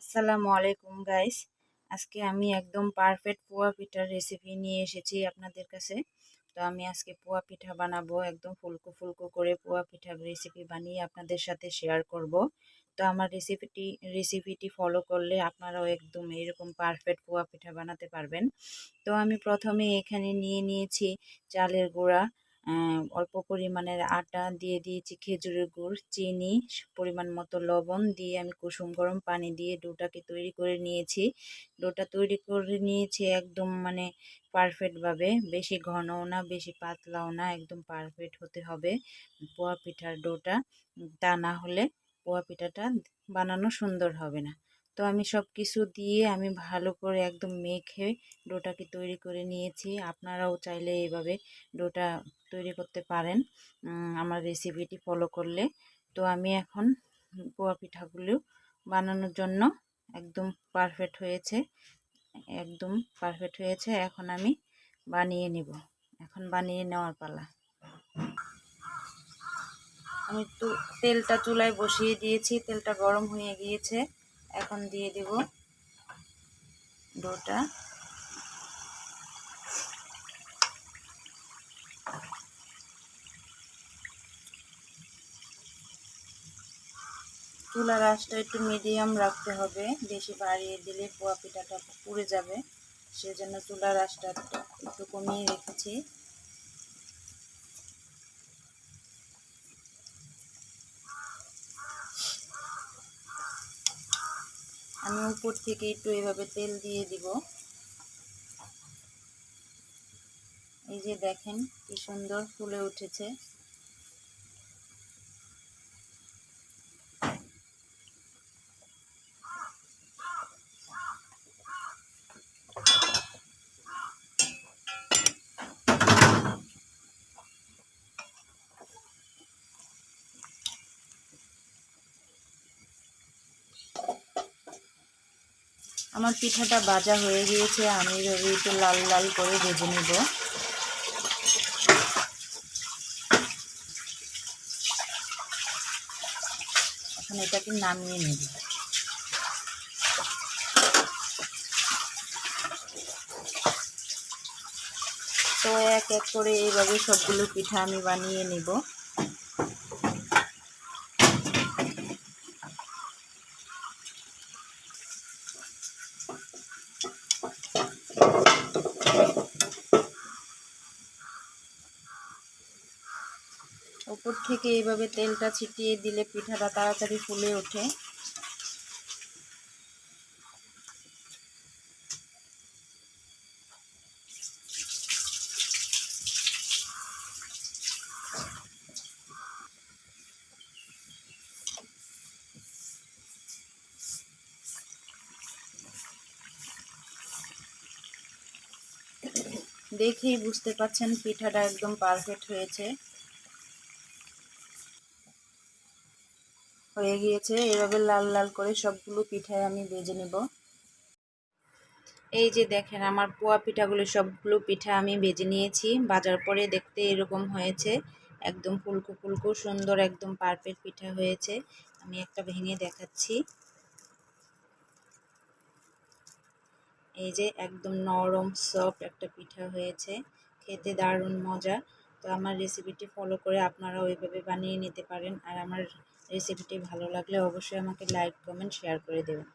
আসসালামু আলাইকুম গাইস আজকে আমি একদম পারফেক্ট পোয়া পিঠার রেসিপি নিয়ে এসেছি আপনাদের কাছে। তো আমি আজকে পোয়া পিঠা বানাবো, একদম ফুলকো ফুলকো করে পোয়া পিঠার রেসিপি বানিয়ে আপনাদের সাথে শেয়ার করব। তো আমার রেসিপিটি রেসিপিটি ফলো করলে আপনারাও একদম এরকম পারফেক্ট পোয়া পিঠা বানাতে পারবেন। তো আমি প্রথমে এখানে নিয়ে নিয়েছি চালের গুঁড়া অল্প পরিমাণের আটা দিয়ে দিয়েছি খেজুরের গুড়, চিনি, পরিমাণ মতো লবণ দিয়ে আমি কুসুম গরম পানি দিয়ে ডোটাকে তৈরি করে নিয়েছি। ডোটা তৈরি করে নিয়েছি একদম মানে পারফেক্টভাবে বেশি ঘনও না, বেশি পাতলাও না, একদম পারফেক্ট হতে হবে পোয়া পিঠার ডোটা। তা না হলে পোয়া পিঠাটা বানানো সুন্দর হবে না। তো আমি সব কিছু দিয়ে আমি ভালো করে একদম মেখে ডোটাকে তৈরি করে নিয়েছি। আপনারাও চাইলে এইভাবে ডোটা তৈরি করতে পারেন আমার রেসিপিটি ফলো করলে। তো আমি এখন পোয়া পিঠাগুলো বানানোর জন্য একদম পারফেক্ট হয়েছে, একদম পারফেক্ট হয়েছে। এখন আমি বানিয়ে নিব, এখন বানিয়ে নেওয়ার পালা। আমি তো তেলটা চুলায় বসিয়ে দিয়েছি, তেলটা গরম হয়ে গিয়েছে। এখন দিয়ে দেব ডোটা। চুলার আঁচটা একটু মিডিয়াম রাখতে হবে, বেশি বাড়িয়ে দিলে পোয়া পিঠাটা পুড়ে যাবে। সেজন্য চুলার আঁচটা একটু কমিয়ে রেখেছি। আমি উপর থেকে একটু এভাবে তেল দিয়ে দিব। এই যে দেখেন কি সুন্দর ফুলে উঠেছে। আমার পিঠাটা ভাজা হয়ে গিয়েছে, আমি এভাবে একটু লাল লাল করে ভেজে নেব। এখন এটাকে নামিয়ে নেব। তো এক এক করে এইভাবে সবগুলো পিঠা আমি বানিয়ে নেব। উপর থেকে এইভাবে তেলটা ছিটিয়ে দিলে পিঠাটা তাড়াতাড়ি ফুলে ওঠে। দেখেই বুঝতে পাচ্ছেন পিঠাটা একদম পারফেক্ট হয়েছে। হয়ে গিয়েছে। এভাবে লাল লাল করে সবগুলো পিঠায় আমি ভেজে নেব। এই যে দেখেন, আমার পোয়া পিঠাগুলো সবগুলো পিঠা আমি ভেজে নিয়েছি। বাজার পরে দেখতে এরকম হয়েছে। একদম ফুলকু ফুলকু, সুন্দর একদম পারফেক্ট পিঠা হয়েছে। আমি একটা ভেঙে দেখাচ্ছি। এই যে একদম নরম সফট একটা পিঠা হয়েছে। খেতে দারুণ মজা। তো আমার রেসিপিটি ফলো করে আপনারা ওইভাবে বানিয়ে নিতে পারেন। আর আমার রেসিপিটি ভালো লাগলে অবশ্যই আমাকে লাইক কমেন্ট শেয়ার করে দেবেন।